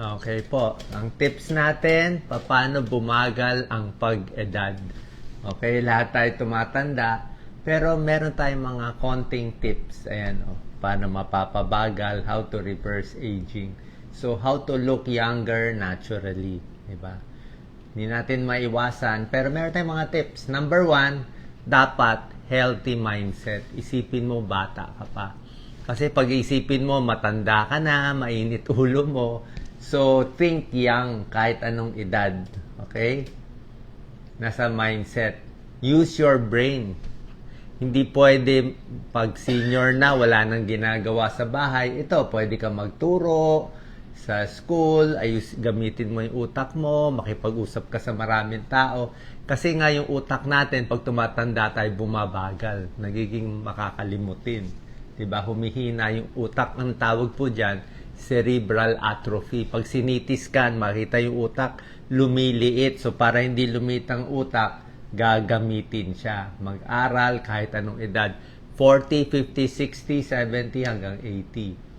Okay po. Ang tips natin, paano bumagal ang pag-edad. Okay, lahat tayo tumatanda, pero meron tayong mga konting tips. Ayan, oh, paano mapapabagal, how to reverse aging. So, how to look younger naturally. Diba? Hindi natin maiwasan, pero meron tayong mga tips. Number one, dapat healthy mindset. Isipin mo, bata ka pa. Kasi pag isipin mo, matanda ka na, mainit ulo mo. So, think young kahit anong edad. Okay? Nasa mindset. Use your brain. Hindi pwede pag senior na, wala nang ginagawa sa bahay. Ito, pwede ka magturo sa school, ayus, gamitin mo yung utak mo, makipag-usap ka sa maraming tao. Kasi nga yung utak natin, pag tumatanda tayo, bumabagal. Nagiging makakalimutin. Diba? Humihina yung utak. Ang tawag po dyan, cerebral atrophy. Pag sinitiskan, makita yung utak, lumiliit. So, para hindi lumit ang utak, gagamitin siya. Mag-aral kahit anong edad. 40, 50, 60, 70 hanggang 80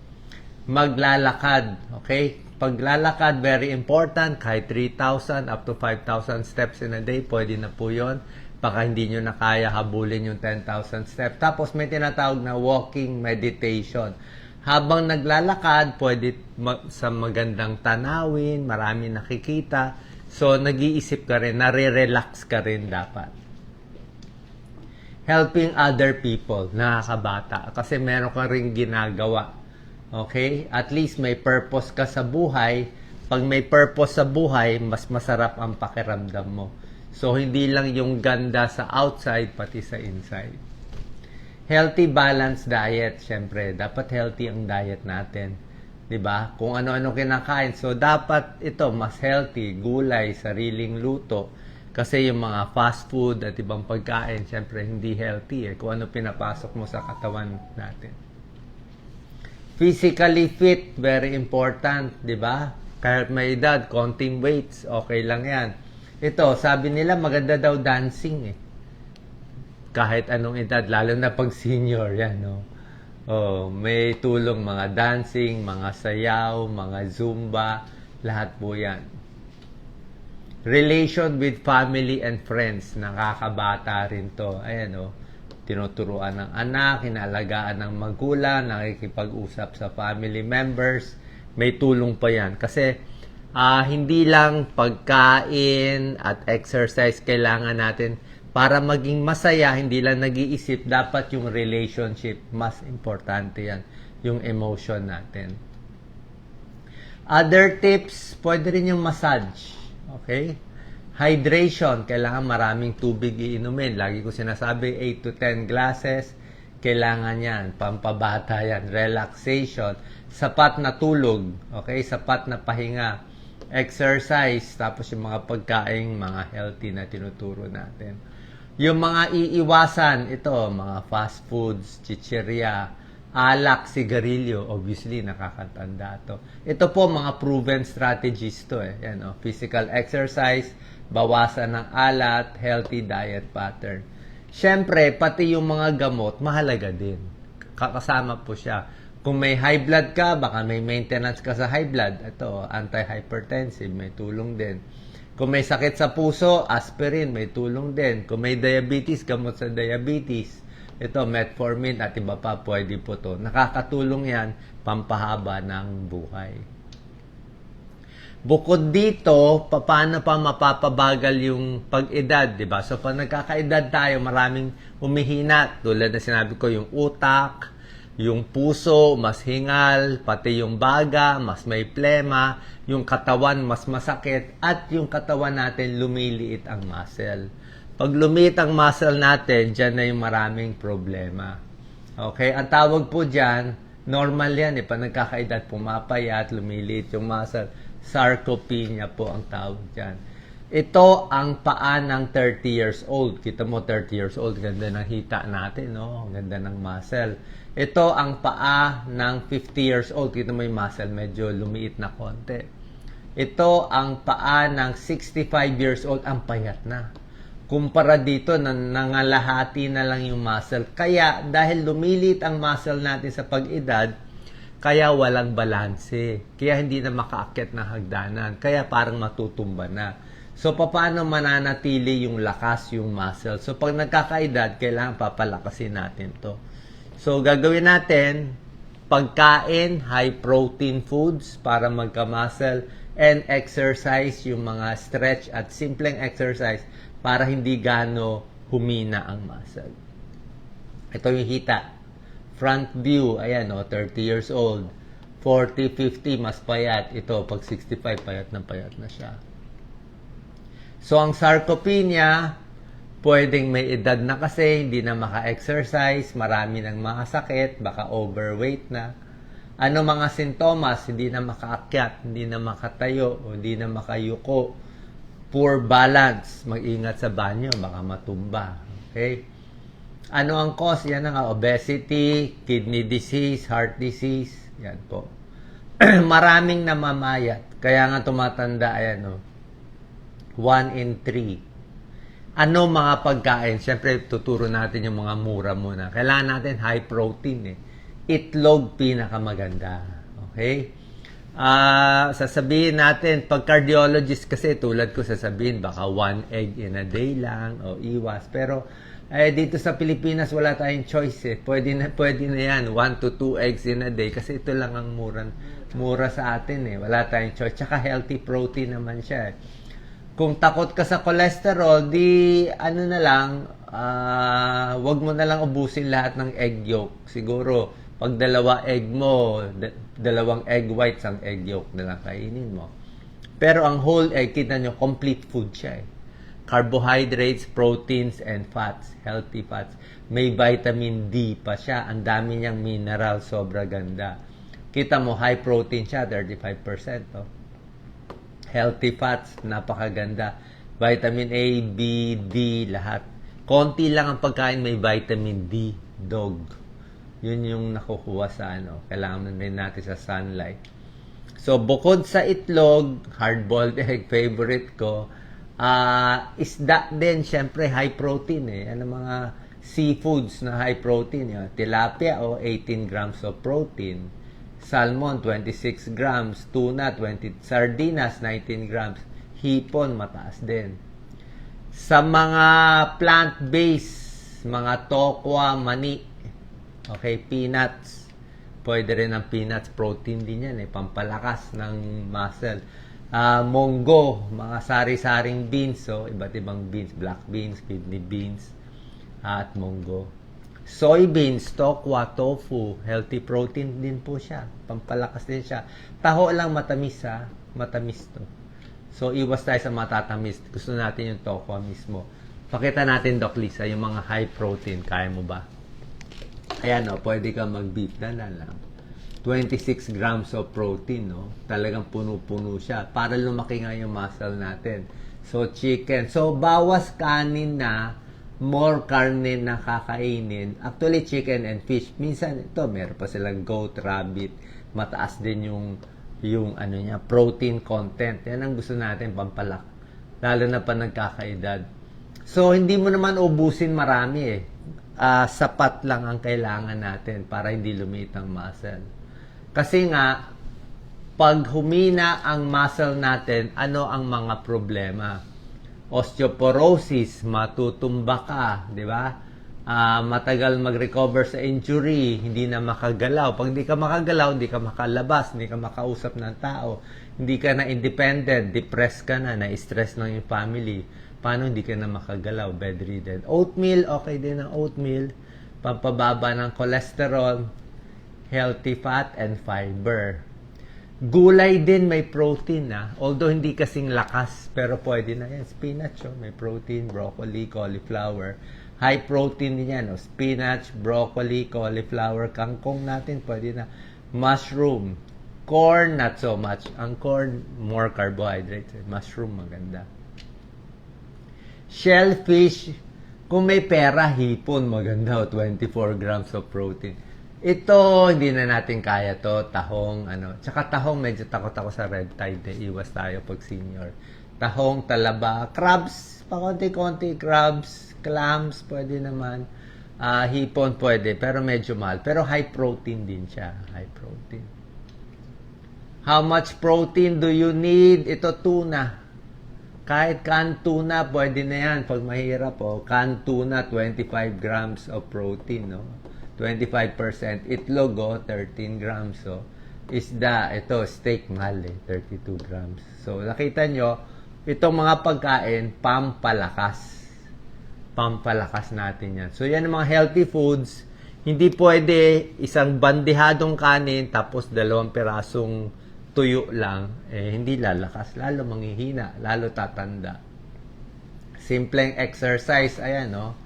maglalakad. Okay? Paglalakad, very important. Kahit 3,000 up to 5,000 steps in a day, pwede na po yun. Baka hindi nyo na kaya habulin yung 10,000 steps. Tapos may tinatawag na walking meditation. Habang naglalakad, pwede ma- sa magandang tanawin, marami nakikita. So, nag-iisip ka rin, nare-relax ka rin dapat helping other people, nakakabata. Kasi meron ka rin ginagawa. Okay? At least may purpose ka sa buhay. Pag may purpose sa buhay, mas masarap ang pakiramdam mo. So, hindi lang yung ganda sa outside, pati sa inside. Healthy balanced diet, syempre. Dapat healthy ang diet natin. 'Di ba? Kung ano-ano kinakain. So, dapat ito, mas healthy. Gulay, sariling luto. Kasi yung mga fast food at ibang pagkain, syempre, hindi healthy. Eh. Kung ano pinapasok mo sa katawan natin. Physically fit, very important, di ba? Kahit may edad, konting weights, okay lang yan. Ito, sabi nila maganda daw dancing eh. Kahit anong edad, lalo na pag senior yan, no? Oh, may tulong mga dancing, mga sayaw, mga zumba, lahat po yan. Relation with family and friends, nakakabata rin to. Ayan, oh tinuturuan ng anak, hinalagaan ng magulang, nakikipag-usap sa family members, may tulong pa yan. Kasi ah, hindi lang pagkain at exercise kailangan natin para maging masaya, hindi lang nag-iisip, dapat yung relationship, mas importante yan, yung emotion natin. Other tips, pwede rin yung massage. Okay? Hydration, kailangan maraming tubig iinumin. Lagi ko sinasabi, 8 to 10 glasses, kailangan yan. Pampabata yan. Relaxation, sapat na tulog, okay? Sapat na pahinga. Exercise, tapos yung mga pagkain, mga healthy na tinuturo natin. Yung mga iiwasan, ito, mga fast foods, chicheria, alak, sigarilyo, obviously nakakatanda to. Ito po mga proven strategies to eh. Yan, oh, physical exercise, bawasan ng alat, healthy diet pattern. Siyempre, pati yung mga gamot, mahalaga din. Kakasama po siya. Kung may high blood ka, baka may maintenance ka sa high blood. Ito, antihypertensive, may tulong din. Kung may sakit sa puso, aspirin, may tulong din. Kung may diabetes, gamot sa diabetes. Ito, metformin at iba pa, pwede po to. Nakakatulong yan, pampahaba ng buhay. Bukod dito, paano pa mapapabagal yung pag-edad, di ba? So, pag nagkakaedad tayo, maraming humihina. Tulad na sinabi ko, yung utak, yung puso, mas hingal, pati yung baga, mas may plema, yung katawan, mas masakit, at yung katawan natin, lumiliit ang muscle. Pag lumiit ang muscle natin, dyan na yung maraming problema. Okay? Ang tawag po dyan, normal yan eh. Pag nagkakaedad, pumapayat, lumiliit yung muscle. Sarcopenia po ang tawag dyan. Ito ang paa ng 30 years old. Kita mo, 30 years old. Ganda ng hita natin, no? Ganda ng muscle. Ito ang paa ng 50 years old. Kita mo yung muscle, medyo lumiit na konti. Ito ang paa ng 65 years old. Ang payat na. Kumpara dito, na nangalahati na lang yung muscle. Kaya, dahil lumilit ang muscle natin sa pag-edad, Kaya walang balanse. Kaya hindi na makaakyat ng hagdanan. Kaya parang matutumba na. So, paano mananatili yung lakas, yung muscle? So, pag nagkakaedad, kailangan papalakasin natin to. So, gagawin natin, pagkain, high protein foods para magka-muscle, and exercise, yung mga stretch at simpleng exercise para hindi gano humina ang muscle. Ito yung hita. Front view, ayan o, 30 years old. 40, 50, mas payat. Ito, pag 65, payat na payat na siya. So, ang sarcopenia, pwedeng may edad na kasi, hindi na maka-exercise, marami ng mga sakit, baka overweight na. Ano mga sintomas? Hindi na makaakyat, hindi na makatayo, hindi na makayuko. Poor balance, mag-ingat sa banyo, baka matumba. Okay? Ano ang cause? Yan ang obesity, kidney disease, heart disease. Yan po. Maraming namamayat. Kaya nga tumatanda, ayan o. 1 in 3. Ano mga pagkain? Siyempre, tuturo natin yung mga mura muna. Kailangan natin high protein eh. Itlog pinakamaganda. Okay? Ah, sasabihin natin, pag cardiologist kasi, tulad ko sasabihin, baka one egg in a day lang o iwas. Pero, eh, dito sa Pilipinas, wala tayong choice eh. Pwede na, pwede na yan. One to two eggs in a day. Kasi ito lang ang mura, mura sa atin eh. Wala tayong choice. Tsaka healthy protein naman siya eh. Kung takot ka sa cholesterol, di ano na lang, ah, wag mo na lang ubusin lahat ng egg yolk. Siguro, pag dalawa egg mo, da- dalawang egg whites ang egg yolk na lang kainin mo. Pero ang whole egg, kita nyo, complete food siya eh. Carbohydrates, proteins, and fats. Healthy fats. May vitamin D pa siya. Ang dami niyang mineral. Sobra ganda. Kita mo, high protein siya, 35%. Oh. Healthy fats, napakaganda. Vitamin A, B, D, lahat. Konti lang ang pagkain may vitamin D, dog. Yun yung nakukuha sa ano. Kailangan rin natin sa sunlight. So, bukod sa itlog, hard-boiled egg, favorite ko, ah isda din, syempre, high protein eh. Ano mga seafoods na high protein. Yun. Tilapia o 18 grams of protein. Salmon, 26 grams. Tuna, 20. Sardinas, 19 grams. Hipon, mataas din. Sa mga plant-based, mga tokwa, mani, okay, peanuts, pwede rin ang peanuts, protein din yan, eh, pampalakas ng muscle. Ah, monggo, mga sari-saring beans, so iba't ibang beans, black beans, kidney beans, at monggo. Soybeans, tokwa, tofu, healthy protein din po siya. Pampalakas din siya. Taho lang matamis ha. Matamis to. So, iwas tayo sa matatamis. Gusto natin yung tokwa mismo. Pakita natin, Doc Lisa, yung mga high protein. Kaya mo ba? Ayan o, pwede ka mag-beef na na lang. 26 grams of protein, no? Talagang puno-puno siya. Para lumaki nga yung muscle natin. So, chicken. So, bawas kanin na, more karne na kakainin. Actually, chicken and fish. Minsan, ito, meron pa silang goat, rabbit. Mataas din yung, yung ano niya, protein content. Yan ang gusto natin, pampalak. Lalo na pa nagkakaedad. So, hindi mo naman ubusin marami eh. Ah, sapat lang ang kailangan natin para hindi lumiit ang muscle. Kasi nga, pag humina ang muscle natin, ano ang mga problema? Osteoporosis, matutumba ka, di ba? Ah, matagal mag-recover sa injury, hindi na makagalaw. Pag hindi ka makagalaw, hindi ka makalabas, hindi ka makausap ng tao, hindi ka na independent, depressed ka na, na-stress ng yung family. Paano hindi ka na makagalaw, bedridden? Oatmeal, okay din ang oatmeal. Pampababa ng cholesterol, healthy fat and fiber. Gulay din may protein na. Although hindi kasing lakas, pero pwede na yan. Spinach, oh, may protein, broccoli, cauliflower. High protein din yan. Oh. Spinach, broccoli, cauliflower, kangkong natin, pwede na. Mushroom. Corn, not so much. Ang corn, more carbohydrates. Mushroom, maganda. Shellfish, kung may pera, hipon, maganda. oh, 24 grams of protein. Ito, hindi na natin kaya to. Tahong, ano. Tsaka tahong, medyo takot ako sa red tide. Eh. Iwas tayo pag senior. Tahong, talaba, crabs, pakonti-konti, crabs, clams, pwede naman. Ah, hipon pwede, pero medyo mahal. Pero high protein din siya. High protein. How much protein do you need? Ito tuna. Kahit canned tuna, pwede na yan. Pag mahirap, oh. Canned tuna, 25 grams of protein, no? 25%. Itlog, oh, 13 grams, oh. Isda, ito, steak, mahal, eh. 32 grams. So, nakita nyo, itong mga pagkain, pampalakas pampalakas natin yan. So, yan ang mga healthy foods. Hindi pwede isang bandihadong kanin tapos dalawang pirasong tuyo lang. Eh, hindi lalakas. Lalo manghihina. Lalo tatanda. Simpleng exercise. Ayan, no?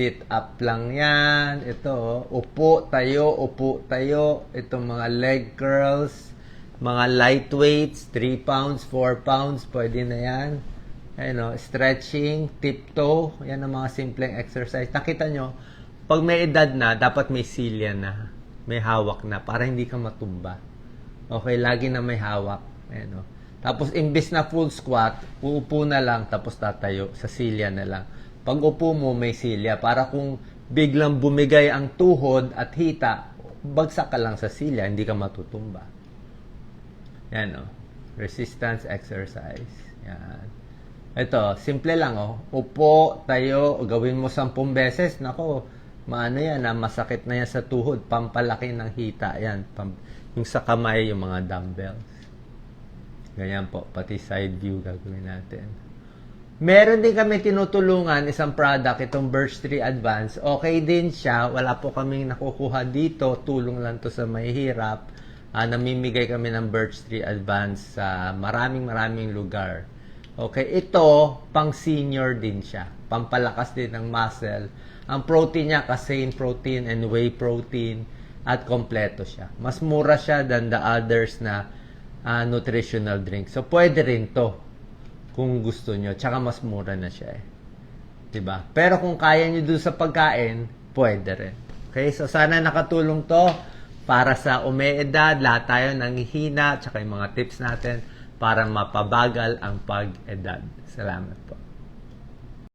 Sit up lang yan. Ito, oh. upo, tayo, upo, tayo. Itong mga leg curls. Mga light weights. 3 pounds, 4 pounds. Pwede na yan. Ayun, no? stretching, tiptoe, yan ang mga simpleng exercise. Nakita nyo, pag may edad na, dapat may silya na, may hawak na, para hindi ka matumba. Okay, lagi na may hawak. Ayun, no? Tapos, imbis na full squat, uupo na lang, tapos tatayo, sa silya na lang. Pag upo mo, may silya, para kung biglang bumigay ang tuhod at hita, bagsak ka lang sa silya, hindi ka matutumba. Yan, no? Resistance exercise. Yan. Ito, simple lang, oh. Upo, tayo, gawin mo sampung beses. Nako, maano yan, ah, masakit na yan sa tuhod. Pampalaki ng hita. Yan, pam, yung sa kamay, yung mga dumbbells. Ganyan po, pati side view gagawin natin. Meron din kami tinutulungan isang product, itong Birch Tree Advance. Okay din siya. Wala po kaming nakukuha dito. Tulong lang to sa mahihirap. Ah, namimigay kami ng Birch Tree Advance sa maraming maraming lugar. Okay, ito pang senior din siya. Pampalakas din ng muscle. Ang protein niya casein protein and whey protein at kompleto siya. Mas mura siya than the others na ah, nutritional drink. So pwede rin to kung gusto nyo. Tsaka mas mura na siya eh. 'Di ba? Pero kung kaya nyo dun sa pagkain, pwede rin. Okay, so sana nakatulong to para sa umeedad, lahat tayo nanghihina, tsaka yung mga tips natin para mapabagal ang pag-edad. Salamat po.